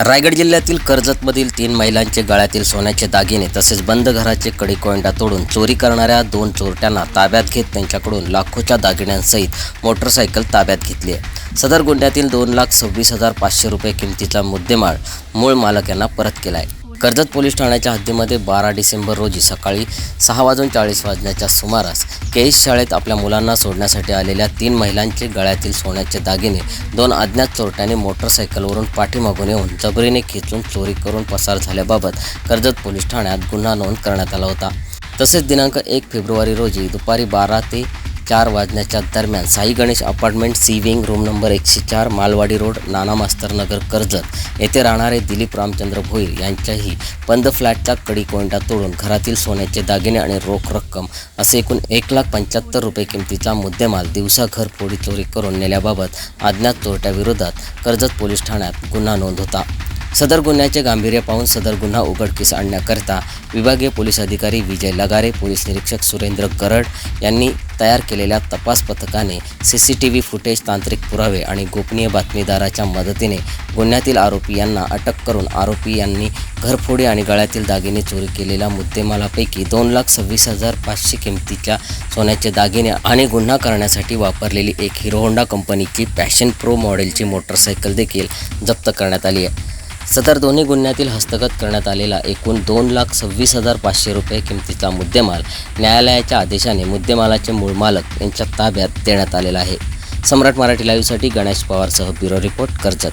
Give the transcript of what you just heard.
रायगड जिल्ह्यातील कर्जतमधील तीन महिलांचे गळ्यातील सोन्याचे दागिने तसेच बंद घराचे कडी कोंडा तोडून चोरी करणाऱ्या दोन चोरट्यांना ताब्यात घेत त्यांच्याकडून लाखोच्या दागिन्यांसहित मोटरसायकल ताब्यात घेतली आहे. सदर गुन्ह्यातील दोन लाख सव्वीस हजार पाचशे रुपये किमतीचा मुद्देमाल मूळ मालक यांना परत केला आहे. कर्जत पोलीस ठाण्याच्या हद्दीमध्ये बारा डिसेंबर रोजी सकाळी सहा वाजून चाळीस वाजण्याच्या सुमारास केईस शाळेत आपल्या मुलांना सोडण्यासाठी आलेल्या तीन महिलांचे गळ्यातील सोन्याचे दागिने दोन अज्ञात चोरट्यांनी मोटरसायकलवरून पाठीमागून येऊन जबरीने खेचून चोरी करून पसार झाल्याबाबत कर्जत पोलीस ठाण्यात गुन्हा नोंद करण्यात आला होता. तसेच दिनांक एक फेब्रुवारी रोजी दुपारी बारा ते चार वाजण्याच्या दरम्यान Sai Ganesh apartment C wing room number एकशे चार मालवाडी रोड नाना मास्तरनगर कर्जत. येथे राहणारे दिलीप रामचंद्र भोईर यांच्याही बंद फ्लॅटचा कडी कोंडा तोडून घरातील सोन्याचे दागिने आणि रोख रक्कम असे एकूण एक लाख पंच्याहत्तर रुपये किमतीचा मुद्देमाल दिवसा घर चोरी करून नेल्याबाबत अज्ञात चोरट्याविरोधात कर्जत पोलीस ठाण्यात गुन्हा नोंद होता. सदर गुन्ह्याचे गांभीर्य पाहून सदर गुन्हा उघडकीस आणण्याकरता विभागीय पोलीस अधिकारी विजय लगारे पोलीस निरीक्षक सुरेंद्र गरड यांनी तयार केलेल्या तपास पथकाने C C T V footage तांत्रिक पुरावे आणि गोपनीय बातमीदाराच्या मदतीने गुन्ह्यातील आरोपी यांना अटक करून आरोपी यांनी घरफोडी आणि गळ्यातील दागिने चोरी केलेल्या मुद्देमालापैकी दोन लाख सव्वीस हजार पाचशे किमतीच्या सोन्याचे दागिने आणि गुन्हा करण्यासाठी वापरलेली एक हिरो होंडा कंपनीची पॅशन प्रो मॉडेलची मोटरसायकल देखील जप्त करण्यात आली आहे. सदर दोन्ही गुन्ह्यातील हस्तगत करण्यात आलेला एकूण दोन लाख सव्वीस हजार पाचशे रुपये किमतीचा मुद्देमाल न्यायालयाच्या आदेशाने मुद्देमालाचे मूळ मालक यांच्या ताब्यात देण्यात आलेला आहे. सम्राट मराठी लाईव्हसाठी गणेश पवारसह ब्युरो रिपोर्ट कर्जत.